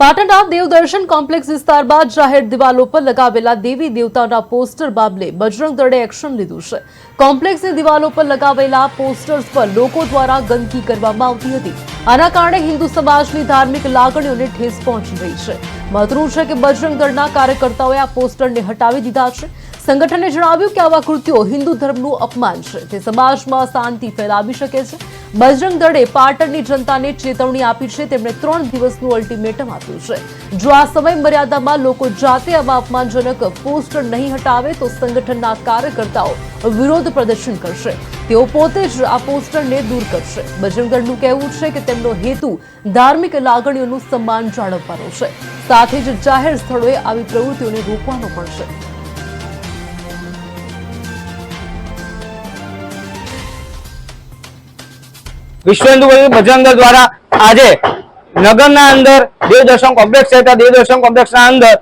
પાટણના દેવદર્શન કોમ્પ્લેક્સ વિસ્તારમાં જાહેર દિવાલો પર લગાવેલા દેવી દેવતાના પોસ્ટર બાબલે બજરંગ દળે એક્શન લીધું છે. કોમ્પ્લેક્સની દિવાલો પર લગાવેલા પોસ્ટર્સ પર લોકો દ્વારા ગંદકી કરવામાં આવતી હતી. આના કારણે હિન્દુ સમાજની ધાર્મિક લાગણીઓને ઠેસ પહોંચી રહી છે. મહત્વનું છે કે બજરંગ દળના કાર્યકર્તાઓએ આ પોસ્ટરને હટાવી દીધા છે. સંગઠને જણાવ્યું કે આવા કૃત્યો હિન્દુ ધર્મનું અપમાન છે. તે સમાજમાં શાંતિ ફેલાવી શકે છે. બજરંગ દળે પાટણની જનતાને ચેતવણી આપી છે. તેમણે ત્રણ દિવસનું અલ્ટિમેટમ આપ્યું છે. જો આ સમય મર્યાદામાં લોકો જાતે આવા અપમાનજનક પોસ્ટર નહીં હટાવે, તો સંગઠનના કાર્યકર્તાઓ વિરોધ પ્રદર્શન કરશે. તેઓ પોતે જ આ પોસ્ટરને દૂર કરશે. બજરંગ દળનું કહેવું છે કે તેમનો હેતુ ધાર્મિક લાગણીઓનું સન્માન જાળવવાનો છે. સાથે જ જાહેર સ્થળોએ આવી પ્રવૃત્તિઓને રોકવાનો પણ છે. વિશ્વ હિન્દુ પરિષદ દ્વારા આજે નગરના અંદર દેવદર્શન કોમ્પ્લેક્સ રહેતા ત્યાં દેવદર્શન કોમ્પ્લેક્ષના અંદર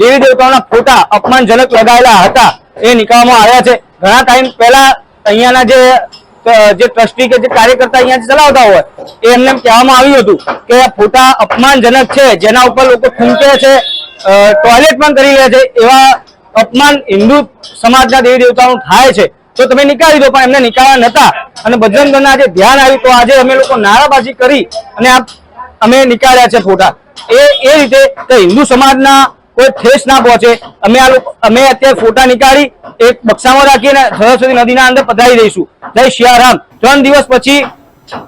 દેવી દેવતાઓના ફોટા અપમાનજનક લગાવેલા હતા એ નીકળવામાં આવ્યા છે. ઘણા ટાઈમ પહેલા અહીંયાના જે જે ટ્રસ્ટી કે જે કાર્યકર્તા અહીંયા ચલાવતા હોય, એ એમને કહેવામાં આવ્યું હતું કે ફોટા અપમાનજનક છે, જેના ઉપર લોકો થૂંકે છે ટોયલેટ પણ કરી રહ્યા છે, એવા અપમાન હિન્દુ સમાજના દેવી દેવતાનું થાય છે. તો તમે નીકાળી દો, પણ એમને નીકાળવા નતા. અને બજરંગ દળના આજે ધ્યાન આવ્યું તો આજે અમે લોકો નારાબાજી કરી અને આ અમે નીકાળ્યા છે ફોટા. એ એ રીતે કે હિન્દુ સમાજના કોઈ ઠેસ ના પહોંચે. અમે આ લોકો, અમે અત્યારે ફોટા નીકાળી, એક બક્સામાં રાખીને સરસ્વતી નદીના અંદર પધરાવી દઈશું. જય શિયારામ. ત્રણ દિવસ પછી